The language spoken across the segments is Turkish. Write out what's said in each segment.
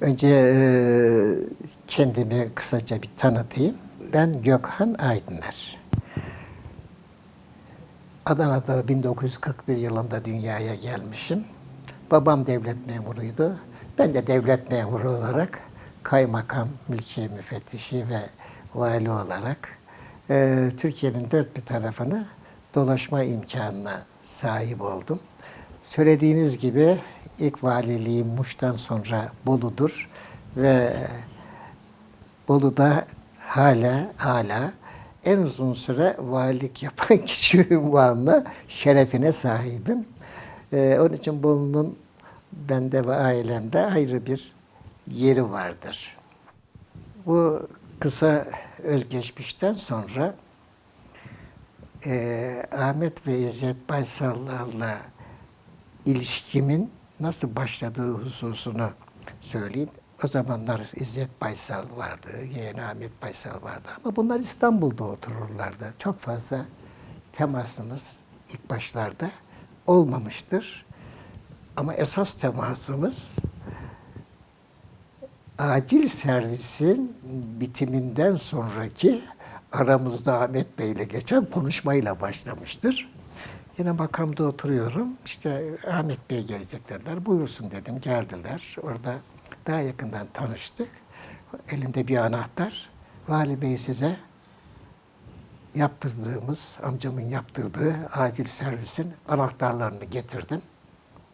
Önce e, kendimi kısaca bir tanıtayım. Ben Gökhan Aydıner. Adana'da 1941 yılında dünyaya gelmişim. Babam devlet memuruydu. Ben de devlet memuru olarak kaymakam, mülkiye müfettişi ve vali olarak e, Türkiye'nin dört bir tarafını dolaşma imkanına sahip oldum. Söylediğiniz gibi ilk valiliğim Muş'tan sonra Bolu'dur ve Bolu'da hala hala en uzun süre valilik yapan kişi ünvanına şerefine sahibim. Ee, onun için Bolu'nun bende ve ailemde ayrı bir yeri vardır. Bu kısa özgeçmişten sonra e, Ahmet ve İzzet Baysallar'la ilişkimin nasıl başladığı hususunu söyleyeyim. O zamanlar İzzet Baysal vardı, yeğeni Ahmet Baysal vardı ama bunlar İstanbul'da otururlardı. Çok fazla temasımız ilk başlarda olmamıştır. Ama esas temasımız acil servisin bitiminden sonraki aramızda Ahmet Bey ile geçen konuşmayla başlamıştır. Yine makamda oturuyorum. İşte Ahmet Bey gelecek dediler. Buyursun dedim. Geldiler. Orada daha yakından tanıştık. Elinde bir anahtar. Vali Bey size yaptırdığımız, amcamın yaptırdığı acil servisin anahtarlarını getirdim.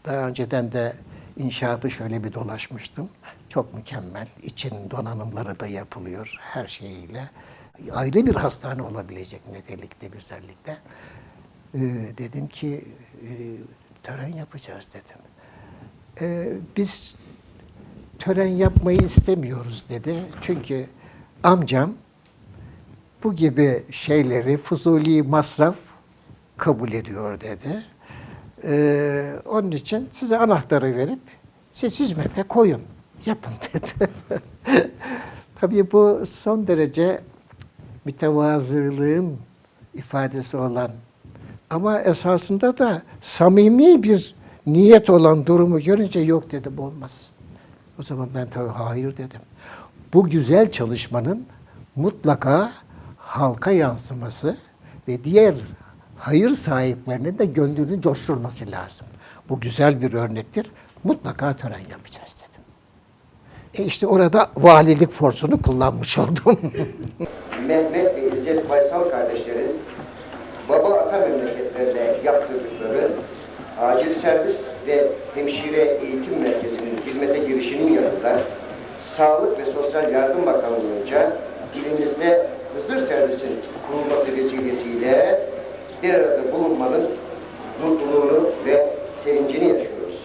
Daha önceden de inşaatı şöyle bir dolaşmıştım. Çok mükemmel. İçinin donanımları da yapılıyor her şeyiyle. Ayrı bir hastane olabilecek nitelikte, güzellikte. Ee, dedim ki e, tören yapacağız dedim. Ee, biz tören yapmayı istemiyoruz dedi. Çünkü amcam bu gibi şeyleri fuzuli masraf kabul ediyor dedi. Ee, onun için size anahtarı verip siz hizmete koyun, yapın dedi. Tabii bu son derece mütevazılığın ifadesi olan ama esasında da samimi bir niyet olan durumu görünce yok dedim olmaz. O zaman ben tabii hayır dedim. Bu güzel çalışmanın mutlaka halka yansıması ve diğer hayır sahiplerinin de gönlünü coşturması lazım. Bu güzel bir örnektir. Mutlaka tören yapacağız dedim. E işte orada valilik forsunu kullanmış oldum. Mehmet ve İzzet yaptırdıkları acil servis ve hemşire eğitim merkezinin hizmete girişinin yanında Sağlık ve Sosyal Yardım Bakanlığı'nca ilimizde Hızır Servis'in kurulması vesilesiyle bir arada bulunmanın mutluluğunu ve sevincini yaşıyoruz.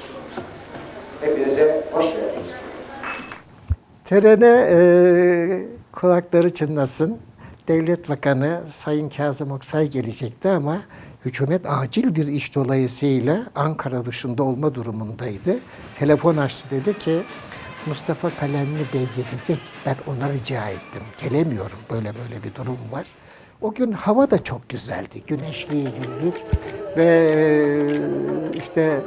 Hepinize hoş geldiniz. Törene e, kulakları çınlasın. Devlet Bakanı Sayın Kazım Oksay gelecekti ama hükümet acil bir iş dolayısıyla Ankara dışında olma durumundaydı. Telefon açtı dedi ki Mustafa Kalemli Bey. Ben ona rica ettim. Gelemiyorum. Böyle böyle bir durum var. O gün hava da çok güzeldi. Güneşli, güllük ve işte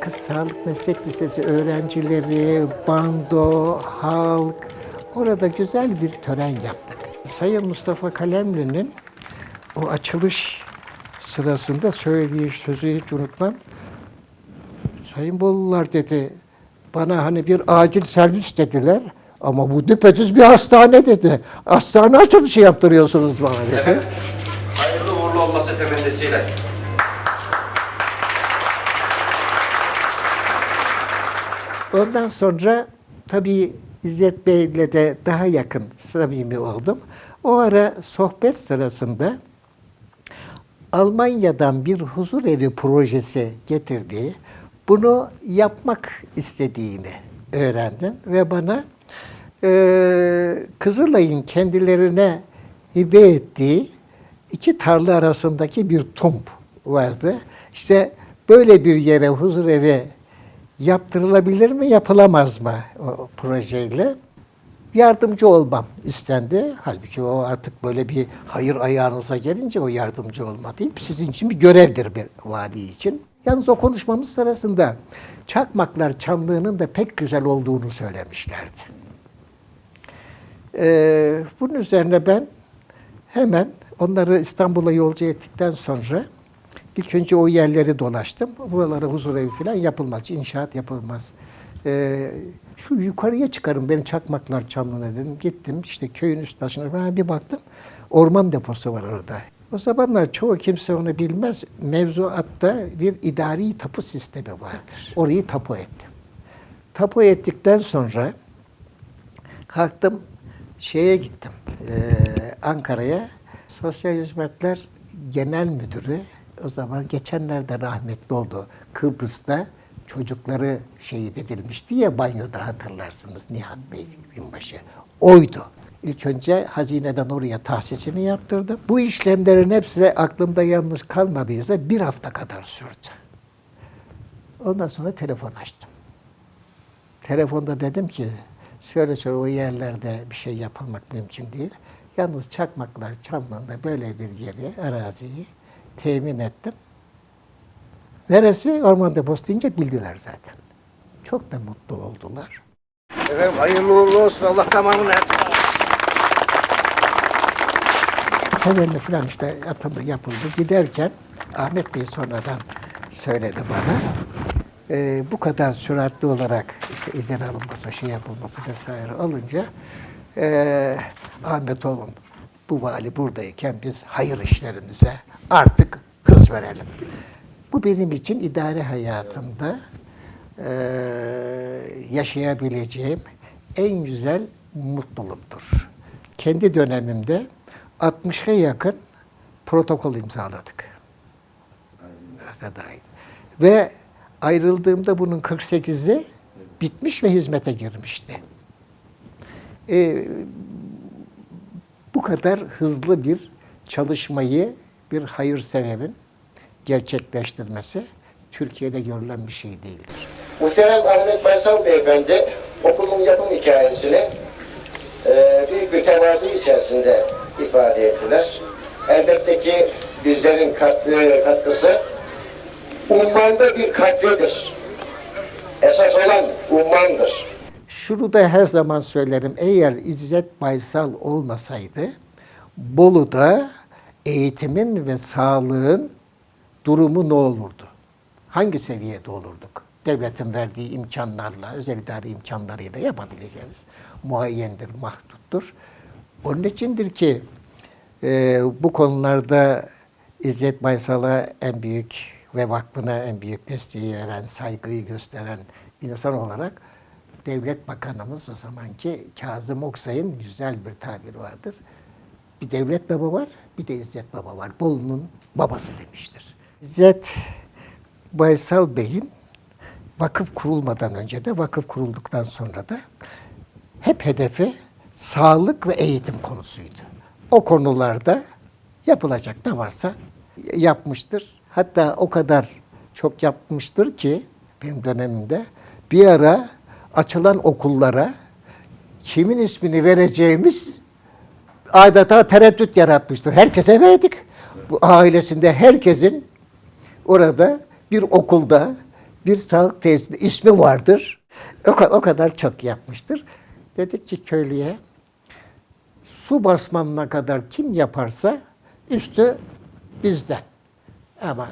Kız Sağlık Meslek Lisesi öğrencileri, bando, halk orada güzel bir tören yaptık. Sayın Mustafa Kalemli'nin o açılış sırasında söylediği sözü hiç unutmam. Sayın Bolular dedi, bana hani bir acil servis dediler ama bu düpedüz bir hastane dedi. Hastane açılışı yaptırıyorsunuz bana dedi. Evet. Hayırlı uğurlu olması temennisiyle. Ondan sonra tabii İzzet Bey'le de daha yakın samimi oldum. O ara sohbet sırasında Almanya'dan bir huzur evi projesi getirdiği, bunu yapmak istediğini öğrendim ve bana e, Kızılay'ın kendilerine hibe ettiği iki tarla arasındaki bir tump vardı. İşte böyle bir yere huzur evi yaptırılabilir mi, yapılamaz mı o projeyle? Yardımcı olmam istendi. Halbuki o artık böyle bir hayır ayağınıza gelince o yardımcı olma değil. Sizin için bir görevdir bir vali için. Yalnız o konuşmamız sırasında çakmaklar çanlığının da pek güzel olduğunu söylemişlerdi. Ee, bunun üzerine ben hemen onları İstanbul'a yolcu ettikten sonra ilk önce o yerleri dolaştım. Buralara huzur evi falan yapılmaz, inşaat yapılmaz. Ee, şu yukarıya çıkarım beni çakmaklar çamlığına dedim. Gittim işte köyün üst başına ben bir baktım. Orman deposu var orada. O zamanlar çoğu kimse onu bilmez. Mevzuatta bir idari tapu sistemi vardır. Orayı tapu ettim. Tapu ettikten sonra kalktım şeye gittim eee, Ankara'ya Sosyal Hizmetler Genel Müdürü o zaman geçenlerde rahmetli oldu Kıbrıs'ta çocukları şehit edilmişti ya banyoda hatırlarsınız Nihat Bey binbaşı oydu. İlk önce hazineden oraya tahsisini yaptırdım. Bu işlemlerin hepsi aklımda yanlış kalmadıysa bir hafta kadar sürdü. Ondan sonra telefon açtım. Telefonda dedim ki şöyle şöyle o yerlerde bir şey yapılmak mümkün değil. Yalnız Çakmaklar Çamlı'nda böyle bir yeri, araziyi temin ettim. Neresi? Orman deposu deyince bildiler zaten. Çok da mutlu oldular. Efendim hayırlı uğurlu olsun. Allah tamamını Temelli falan işte atımı yapıldı. Giderken Ahmet Bey sonradan söyledi bana. Ee, bu kadar süratli olarak işte izin alınması, şey yapılması vesaire alınca ee, Ahmet oğlum bu vali buradayken biz hayır işlerimize artık hız verelim. Bu benim için idare hayatında ee, yaşayabileceğim en güzel mutluluktur. Kendi dönemimde 60'a yakın protokol imzaladık. Ve ayrıldığımda bunun 48'i bitmiş ve hizmete girmişti. Ee, bu kadar hızlı bir çalışmayı bir hayırseverin gerçekleştirmesi Türkiye'de görülen bir şey değildir. Muhterem Ahmet Baysal Beyefendi okulun yapım hikayesini e, büyük bir tevazu içerisinde ifade ettiler. Elbette ki bizlerin katkı, katkısı ummanda bir katlidir. Esas olan ummandır. Şunu da her zaman söylerim. Eğer İzzet Baysal olmasaydı Bolu'da eğitimin ve sağlığın durumu ne olurdu? Hangi seviyede olurduk? Devletin verdiği imkanlarla, özel idare imkanlarıyla yapabileceğiniz muayyendir, mahduttur. Onun içindir ki e, bu konularda İzzet Baysal'a en büyük ve vakfına en büyük desteği veren, saygıyı gösteren insan olarak devlet bakanımız o zamanki Kazım Oksay'ın güzel bir tabiri vardır. Bir devlet baba var, bir de İzzet baba var. Bolu'nun babası demiştir. İzzet Baysal Bey'in vakıf kurulmadan önce de vakıf kurulduktan sonra da hep hedefi sağlık ve eğitim konusuydu. O konularda yapılacak ne varsa yapmıştır. Hatta o kadar çok yapmıştır ki benim dönemimde bir ara açılan okullara kimin ismini vereceğimiz adeta tereddüt yaratmıştır. Herkese verdik. Bu ailesinde herkesin orada bir okulda bir sağlık tesisinde ismi vardır. O, o kadar çok yapmıştır. Dedik ki köylüye su basmanına kadar kim yaparsa üstü bizden. Ama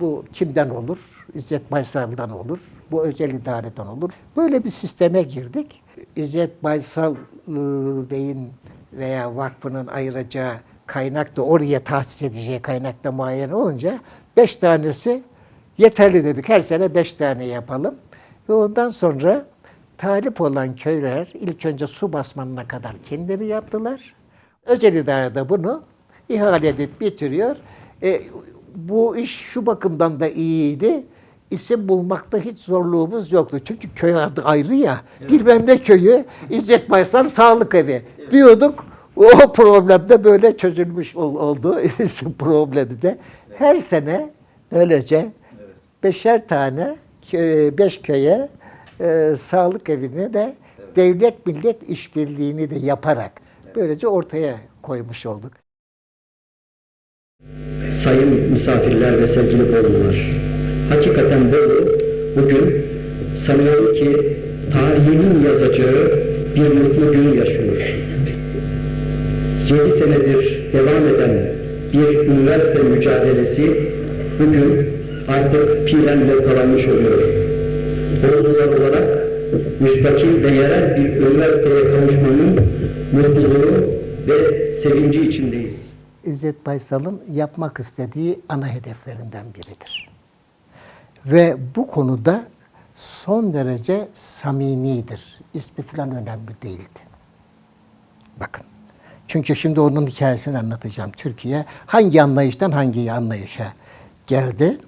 bu kimden olur? İzzet Baysal'dan olur. Bu özel idareden olur. Böyle bir sisteme girdik. İzzet Baysal ıı, Bey'in veya vakfının ayıracağı kaynak da oraya tahsis edeceği kaynak da muayene olunca beş tanesi yeterli dedik. Her sene beş tane yapalım. Ve ondan sonra talip olan köyler ilk önce su basmanına kadar kendileri yaptılar. Özel idare de bunu ihale edip bitiriyor. E, bu iş şu bakımdan da iyiydi. İsim bulmakta hiç zorluğumuz yoktu. Çünkü köy adı ayrı ya. Bilmem ne köyü, İzzet Baysal Sağlık Evi diyorduk. O problem de böyle çözülmüş ol- oldu. İsim problemi de. Her sene böylece beşer tane, beş köye e, sağlık evini de devlet millet işbirliğini de yaparak böylece ortaya koymuş olduk. Sayın misafirler ve sevgili Bolular, Hakikaten Bolu bugün sanıyorum ki tarihinin yazacağı bir mutlu gün yaşıyor. 7 senedir devam eden bir üniversite mücadelesi bugün artık fiilen noktalanmış oluyor. Bolular olarak müstakil ve yerel bir üniversiteye kavuşmanın mutluluğu ve sevinci içindeyiz. İzzet Baysal'ın yapmak istediği ana hedeflerinden biridir. Ve bu konuda son derece samimidir. İsmi falan önemli değildi. Bakın. Çünkü şimdi onun hikayesini anlatacağım. Türkiye hangi anlayıştan hangi anlayışa geldi.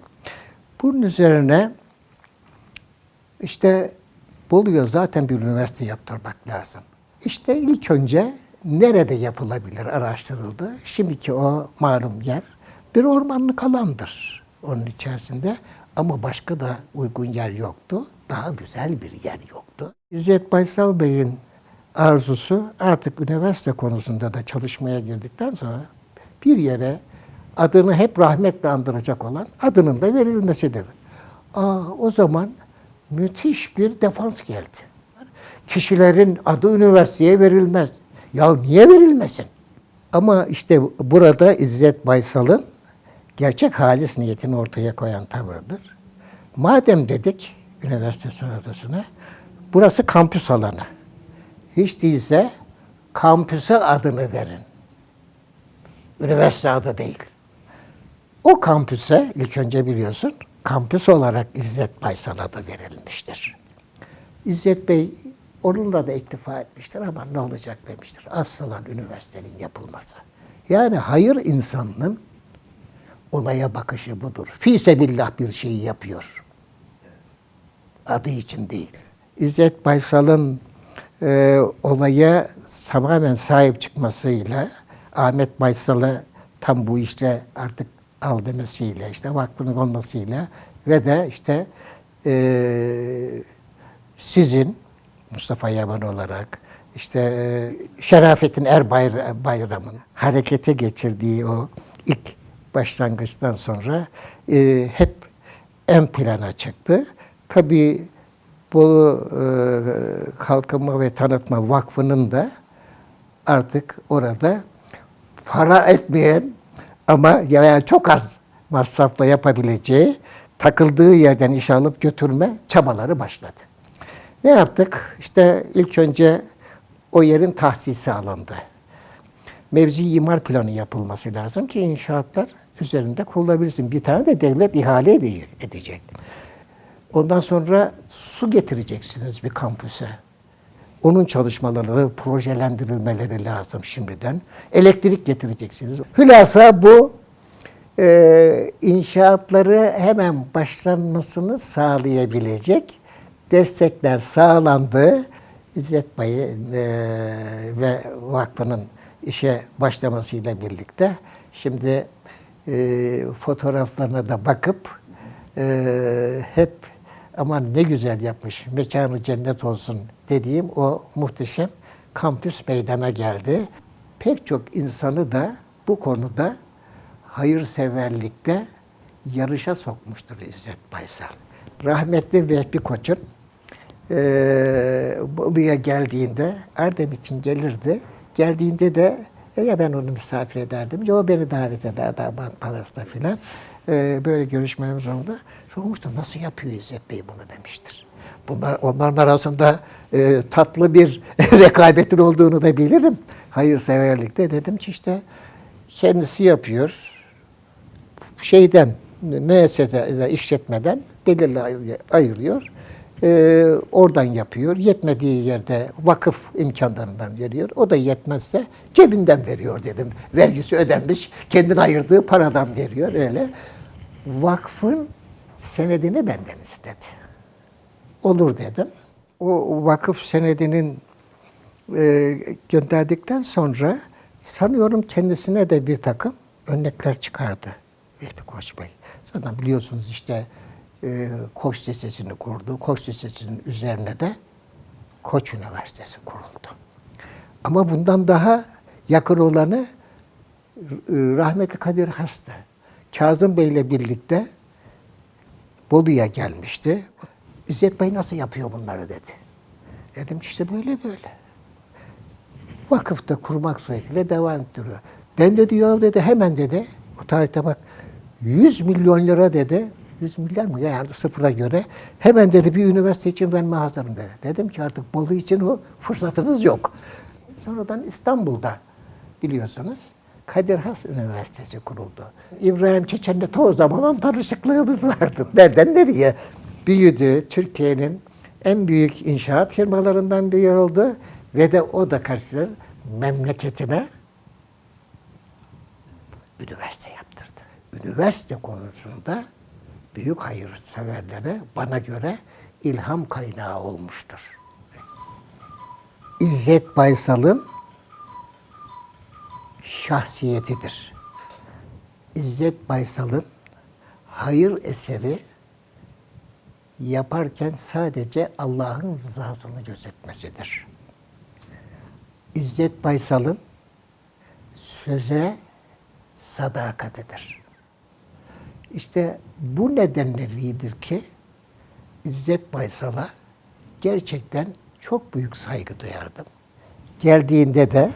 Bunun üzerine işte Bolu'ya zaten bir üniversite yaptırmak lazım. İşte ilk önce nerede yapılabilir araştırıldı. Şimdiki o malum yer bir ormanlık alandır onun içerisinde. Ama başka da uygun yer yoktu. Daha güzel bir yer yoktu. İzzet Baysal Bey'in arzusu artık üniversite konusunda da çalışmaya girdikten sonra bir yere adını hep rahmetle andıracak olan adının da verilmesidir. Aa, o zaman müthiş bir defans geldi. Kişilerin adı üniversiteye verilmez. Ya niye verilmesin? Ama işte burada İzzet Baysal'ın gerçek halis niyetini ortaya koyan tavırdır. Madem dedik üniversite senatosuna, burası kampüs alanı. Hiç değilse kampüse adını verin. Üniversite adı değil. O kampüse ilk önce biliyorsun kampüs olarak İzzet Baysal adı verilmiştir. İzzet Bey onunla da iktifa etmiştir ama ne olacak demiştir. Asıl olan üniversitenin yapılması. Yani hayır insanının olaya bakışı budur. Fisebillah bir şeyi yapıyor. Adı için değil. İzzet Baysal'ın e, olaya tamamen sahip çıkmasıyla Ahmet Baysal'ı tam bu işte artık al demesiyle, işte vakfının olmasıyla ve de işte e, sizin Mustafa Yaman olarak işte e, Şerafettin Erbayr Bayram'ın harekete geçirdiği o ilk başlangıçtan sonra e, hep ön plana çıktı. Tabii Bolu e, Kalkınma ve Tanıtma Vakfı'nın da artık orada para etmeyen ama yani çok az masrafla yapabileceği takıldığı yerden iş alıp götürme çabaları başladı. Ne yaptık? İşte ilk önce o yerin tahsisi alındı. Mevzi imar planı yapılması lazım ki inşaatlar üzerinde kurulabilsin. Bir tane de devlet ihale ede- edecek. Ondan sonra su getireceksiniz bir kampüse. Onun çalışmaları, projelendirilmeleri lazım şimdiden. Elektrik getireceksiniz. Hülasa bu e, inşaatları hemen başlanmasını sağlayabilecek destekler sağlandı. İzzet Bey e, ve vakfının işe başlamasıyla birlikte şimdi e, fotoğraflarına da bakıp e, hep aman ne güzel yapmış, mekanı cennet olsun dediğim o muhteşem kampüs meydana geldi. Pek çok insanı da bu konuda hayırseverlikte yarışa sokmuştur İzzet Baysal. Rahmetli Vehbi Koç'un eee Bolu'ya geldiğinde Erdem için gelirdi. Geldiğinde de e, ya ben onu misafir ederdim ya o beni davet ederdi Aban Palas'ta filan. Eee, böyle görüşmemiz oldu. Sormuştum nasıl yapıyor İzzet Bey bunu demiştir. Bunlar onların arasında e, tatlı bir rekabetin olduğunu da bilirim. Hayırseverlikte dedim ki işte kendisi yapıyor şeyden müessese işletmeden belirli ay- ayırıyor. Ee, oradan yapıyor. Yetmediği yerde vakıf imkanlarından veriyor. O da yetmezse cebinden veriyor dedim. Vergisi ödenmiş. Kendine ayırdığı paradan veriyor öyle. Vakfın senedini benden istedi. Olur dedim. O vakıf senedinin e, gönderdikten sonra sanıyorum kendisine de bir takım örnekler çıkardı Vehbi Koç Bey. Zaten biliyorsunuz işte e, Koç Lisesi'ni kurdu. Koç Lisesi'nin üzerine de Koç Üniversitesi kuruldu. Ama bundan daha yakın olanı e, rahmetli Kadir Has'tı. Kazım Bey ile birlikte Bolu'ya gelmişti. İzzet Bey nasıl yapıyor bunları dedi. Dedim işte böyle böyle. Vakıfta kurmak suretiyle devam ettiriyor. Ben de diyor dedi hemen dedi. O tarihte bak 100 milyon lira dedi. 100 milyar mı? Yani sıfıra göre. Hemen dedi bir üniversite için verme hazırım dedi. Dedim ki artık Bolu için o fırsatınız yok. Sonradan İstanbul'da biliyorsunuz Kadir Has Üniversitesi kuruldu. İbrahim Çeçen'le ta o zamanın tanışıklığımız vardı. Nereden nereye? Büyüdü. Türkiye'nin en büyük inşaat firmalarından biri oldu. Ve de o da karşı memleketine üniversite yaptırdı. Üniversite konusunda büyük hayırseverlere bana göre ilham kaynağı olmuştur. İzzet Baysal'ın şahsiyetidir. İzzet Baysal'ın hayır eseri yaparken sadece Allah'ın rızasını gözetmesidir. İzzet Baysal'ın söze sadakatidir. İşte bu nedenleridir ki İzzet Baysal'a gerçekten çok büyük saygı duyardım. Geldiğinde de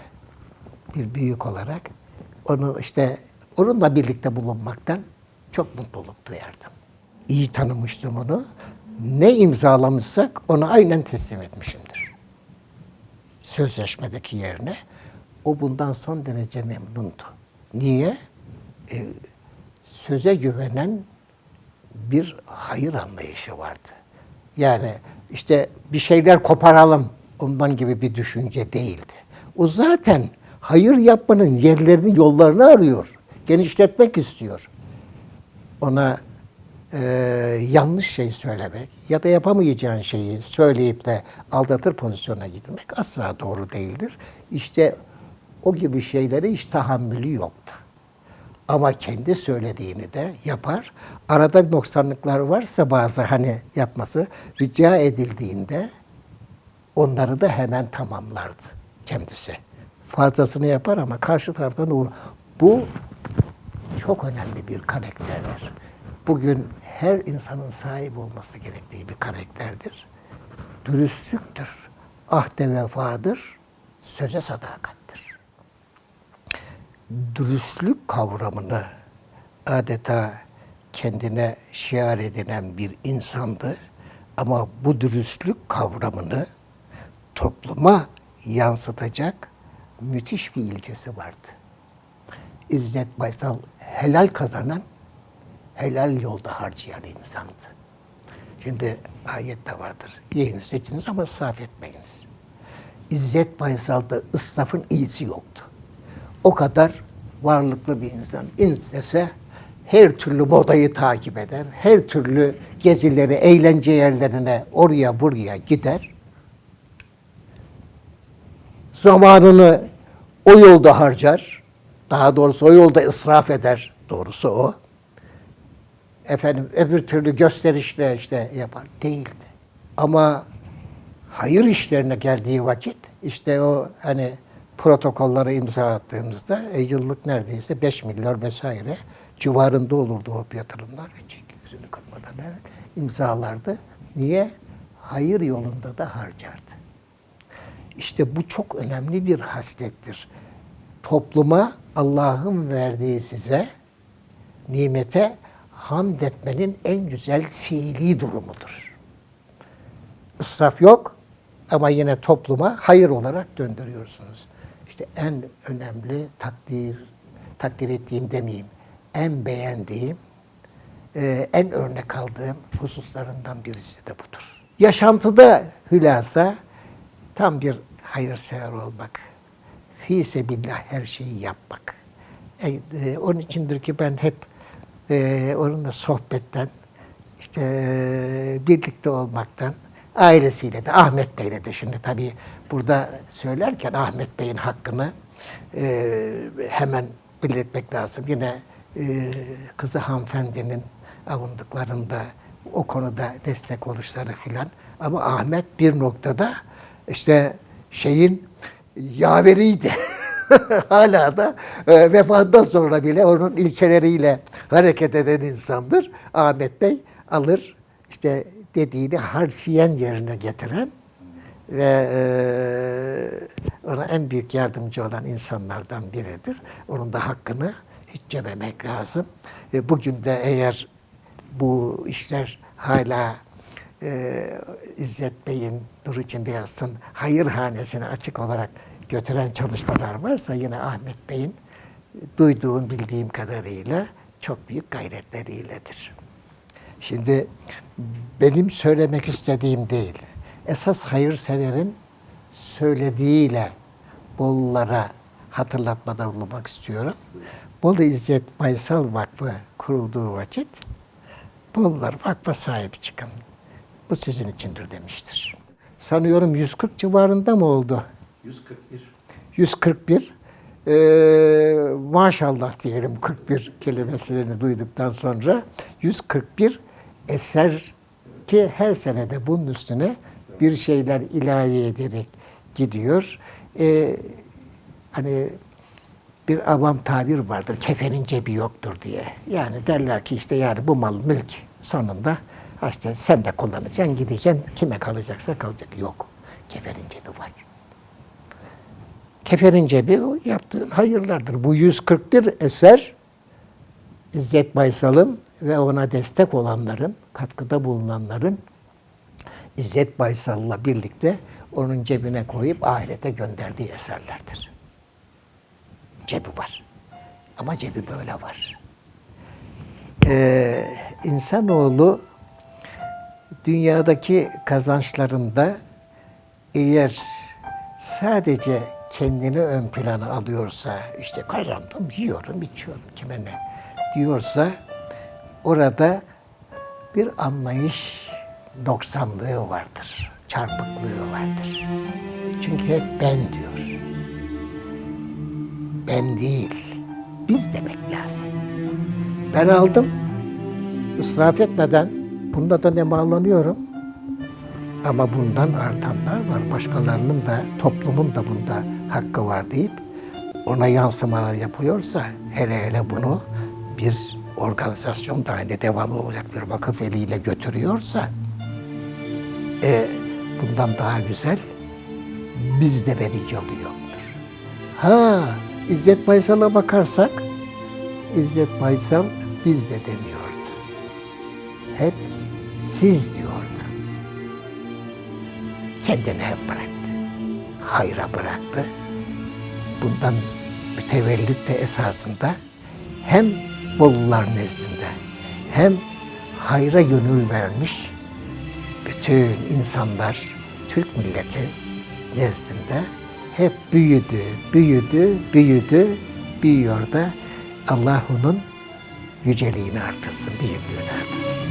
bir büyük olarak onu işte onunla birlikte bulunmaktan çok mutluluk duyardım. İyi tanımıştım onu. Ne imzalamışsak onu aynen teslim etmişimdir. Sözleşmedeki yerine. O bundan son derece memnundu. Niye? Ee, söze güvenen bir hayır anlayışı vardı. Yani işte bir şeyler koparalım ondan gibi bir düşünce değildi. O zaten hayır yapmanın yerlerini, yollarını arıyor. Genişletmek istiyor. Ona e, yanlış şey söylemek ya da yapamayacağın şeyi söyleyip de aldatır pozisyona gitmek asla doğru değildir. İşte o gibi şeylere hiç tahammülü yoktu. Ama kendi söylediğini de yapar. Arada noksanlıklar varsa bazı hani yapması rica edildiğinde onları da hemen tamamlardı kendisi. Fazlasını yapar ama karşı taraftan uğra- Bu çok önemli bir karakterdir. Bugün her insanın sahip olması gerektiği bir karakterdir. Dürüstlüktür, ahde vefadır, söze sadakattir dürüstlük kavramını adeta kendine şiar edinen bir insandı. Ama bu dürüstlük kavramını topluma yansıtacak müthiş bir ilkesi vardı. İzzet Baysal helal kazanan, helal yolda harcayan insandı. Şimdi ayette vardır. Yiyiniz, içiniz ama israf etmeyiniz. İzzet Baysal'da ısrafın iyisi yoktu. O kadar varlıklı bir insan. İstese her türlü modayı takip eder. Her türlü gezileri, eğlence yerlerine oraya buraya gider. Zamanını o yolda harcar. Daha doğrusu o yolda israf eder. Doğrusu o. Efendim öbür türlü gösterişle işte yapar. Değildi. Ama hayır işlerine geldiği vakit işte o hani protokollara imza attığımızda e, yıllık neredeyse 5 milyar vesaire civarında olurdu o yatırımlar. Hiç gözünü kırmadan evet, imzalardı. Niye? Hayır yolunda da harcardı. İşte bu çok önemli bir haslettir. Topluma Allah'ın verdiği size nimete hamd etmenin en güzel fiili durumudur. İsraf yok ama yine topluma hayır olarak döndürüyorsunuz. İşte en önemli takdir, takdir ettiğim demeyeyim, en beğendiğim, e, en örnek aldığım hususlarından birisi de budur. Yaşantıda hülasa tam bir hayırsever olmak, fi sebillah her şeyi yapmak. E, e, onun içindir ki ben hep e, onunla sohbetten, işte e, birlikte olmaktan, ailesiyle de Ahmet Bey'le de şimdi tabii burada söylerken Ahmet Bey'in hakkını e, hemen belirtmek lazım. Yine e, kızı hanımefendinin avundıklarında o konuda destek oluşları filan. Ama Ahmet bir noktada işte şeyin yaveriydi. Hala da e, vefatından sonra bile onun ilkeleriyle hareket eden insandır. Ahmet Bey alır işte dediğini harfiyen yerine getiren ve e, ona en büyük yardımcı olan insanlardan biridir. Onun da hakkını hiç yememek lazım. E, bugün de eğer bu işler hala e, İzzet Bey'in nur içinde yatsın hayırhanesine açık olarak götüren çalışmalar varsa yine Ahmet Bey'in duyduğum bildiğim kadarıyla çok büyük gayretleriyledir. Şimdi benim söylemek istediğim değil. Esas hayırseverin söylediğiyle Bolulara hatırlatmada bulunmak istiyorum. Bolu İzzet Baysal Vakfı kurulduğu vakit Bolular vakfa sahip çıkın. Bu sizin içindir demiştir. Sanıyorum 140 civarında mı oldu? 141. 141. Ee, maşallah diyelim 41 kelimesini duyduktan sonra 141 eser ki her senede bunun üstüne bir şeyler ilave ederek gidiyor. Ee, hani bir avam tabir vardır. Kefenin cebi yoktur diye. Yani derler ki işte yani bu mal mülk sonunda işte sen de kullanacaksın, gideceksin. Kime kalacaksa kalacak. Yok. Kefenin cebi var. Kefenin cebi yaptığın hayırlardır. Bu 141 eser İzzet Baysal'ın ve ona destek olanların, katkıda bulunanların İzzet Baysal'la birlikte onun cebine koyup ahirete gönderdiği eserlerdir. Cebi var. Ama cebi böyle var. Ee, insanoğlu dünyadaki kazançlarında eğer sadece kendini ön plana alıyorsa, işte kazandım, yiyorum, içiyorum, kime ne diyorsa, orada bir anlayış noksanlığı vardır, çarpıklığı vardır. Çünkü hep ben diyor. Ben değil, biz demek lazım. Ben aldım, ısraf etmeden, bunda da ne bağlanıyorum? Ama bundan artanlar var. Başkalarının da, toplumun da bunda hakkı var deyip ona yansımalar yapıyorsa, hele hele bunu bir organizasyon dahilinde devamlı olacak bir vakıf eliyle götürüyorsa, e, bundan daha güzel bizde veri yolu yoktur. Ha, İzzet Baysal'a bakarsak, İzzet Baysal biz de demiyordu. Hep siz diyordu. Kendini hep bıraktı. Hayra bıraktı. Bundan mütevellit de esasında hem Bolular nezdinde hem hayra gönül vermiş bütün insanlar, Türk milleti nezdinde hep büyüdü, büyüdü, büyüdü, büyüyor da Allah onun yüceliğini artırsın, büyüklüğünü artırsın.